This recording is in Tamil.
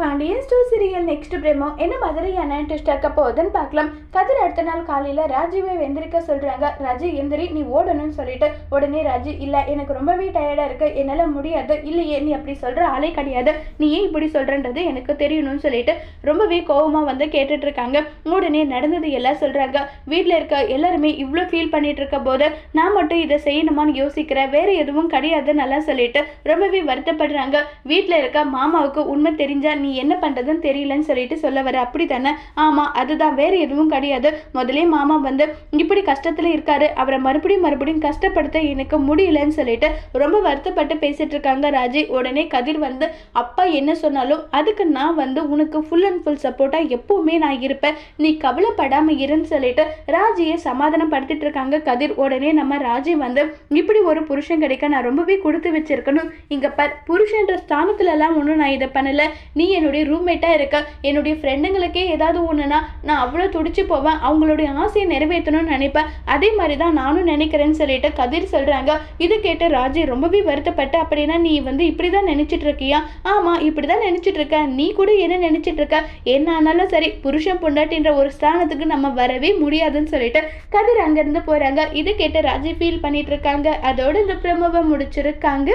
Pandian store serial next promo என்ன மாதிரியான டெஸ்ட் ஆக்க போகுதுன்னு பார்க்கலாம். கதிர் அடுத்த நாள் காலையில் ராஜீவை எந்திரிக்க சொல்கிறாங்க ராஜி எந்திரி நீ ஓடணும்னு சொல்லிட்டு உடனே ராஜி இல்லை எனக்கு ரொம்பவே டயர்டாக இருக்கு. என்னால் முடியாது. இல்லையே நீ அப்படி சொல்கிற ஆளே கிடையாது. நீ ஏன் இப்படி சொல்கிறன்றது எனக்கு தெரியணும்னு சொல்லிட்டு ரொம்பவே கோவமாக வந்து கேட்டுட்ருக்காங்க. உடனே நடந்தது எல்லாம் சொல்கிறாங்க வீட்டில் இருக்க எல்லாருமே இவ்வளோ ஃபீல் பண்ணிட்டு இருக்க போது நான் மட்டும் இதை செய்யணுமான்னு யோசிக்கிறேன். வேறு எதுவும் கிடையாதுன்னு நல்லா சொல்லிட்டு ரொம்பவே வருத்தப்படுறாங்க. வீட்டில் இருக்க மாமாவுக்கு உண்மை தெரிஞ்சால் நீ என்ன பண்ணுறதுன்னு தெரியலன்னு சொல்லிட்டு சொல்ல வர அப்படி தானே? ஆமாம் அதுதான். வேற எதுவும் கிடையாது. முதலே மாமா வந்து இப்படி கஷ்டத்தில் இருக்காரு. அவரை மறுபடியும் மறுபடியும் கஷ்டப்படுத்த எனக்கு முடியலன்னு சொல்லிட்டு ரொம்ப வருத்தப்பட்டு பேசிட்டு இருக்காங்க ராஜி. உடனே கதிர் வந்து அப்பா என்ன சொன்னாலும் அதுக்கு நான் வந்து உனக்கு ஃபுல் அண்ட் ஃபுல் சப்போர்ட்டாக எப்பவுமே நான் இருப்பேன். நீ கவலைப்படாமல் இருன்னு சொல்லிட்டு ராஜியை சமாதானப்படுத்திட்டு இருக்காங்க கதிர். உடனே நம்ம ராஜி வந்து இப்படி ஒரு புருஷன் கிடைக்க நான் ரொம்பவே கொடுத்து வச்சிருக்கணும். இங்க பர் புருஷன்ற ஸ்தானத்துல எல்லாம் ஒன்றும் நான் இதை பண்ணல. நீ என்னுடைய ரூம்மேட்டாக இருக்க என்னுடைய ஃப்ரெண்டுங்களுக்கே ஏதாவது ஒன்றுனா நான் அவ்வளோ துடிச்சு போவேன். அவங்களுடைய ஆசையை நிறைவேற்றணும்னு நினைப்பேன். அதே மாதிரி தான் நானும் நினைக்கிறேன்னு சொல்லிட்டு கதிர் சொல்கிறாங்க இது கேட்டு ராஜே ரொம்பவே வருத்தப்பட்டு அப்படின்னா நீ வந்து இப்படி தான் நினச்சிட்டு இருக்கியா? ஆமாம் இப்படி தான் நினச்சிட்டு இருக்க நீ கூட என்ன நினச்சிட்டு இருக்க? என்ன ஆனாலும் சரி புருஷன் பொண்டாட்டின்ற ஒரு ஸ்தானத்துக்கு நம்ம வரவே முடியாதுன்னு சொல்லிட்டு கதிர் அங்கேருந்து போகிறாங்க இது கேட்டு ராஜே ஃபீல் பண்ணிட்டு இருக்காங்க. அதோட இந்த பிரமவை முடிச்சிருக்காங்க.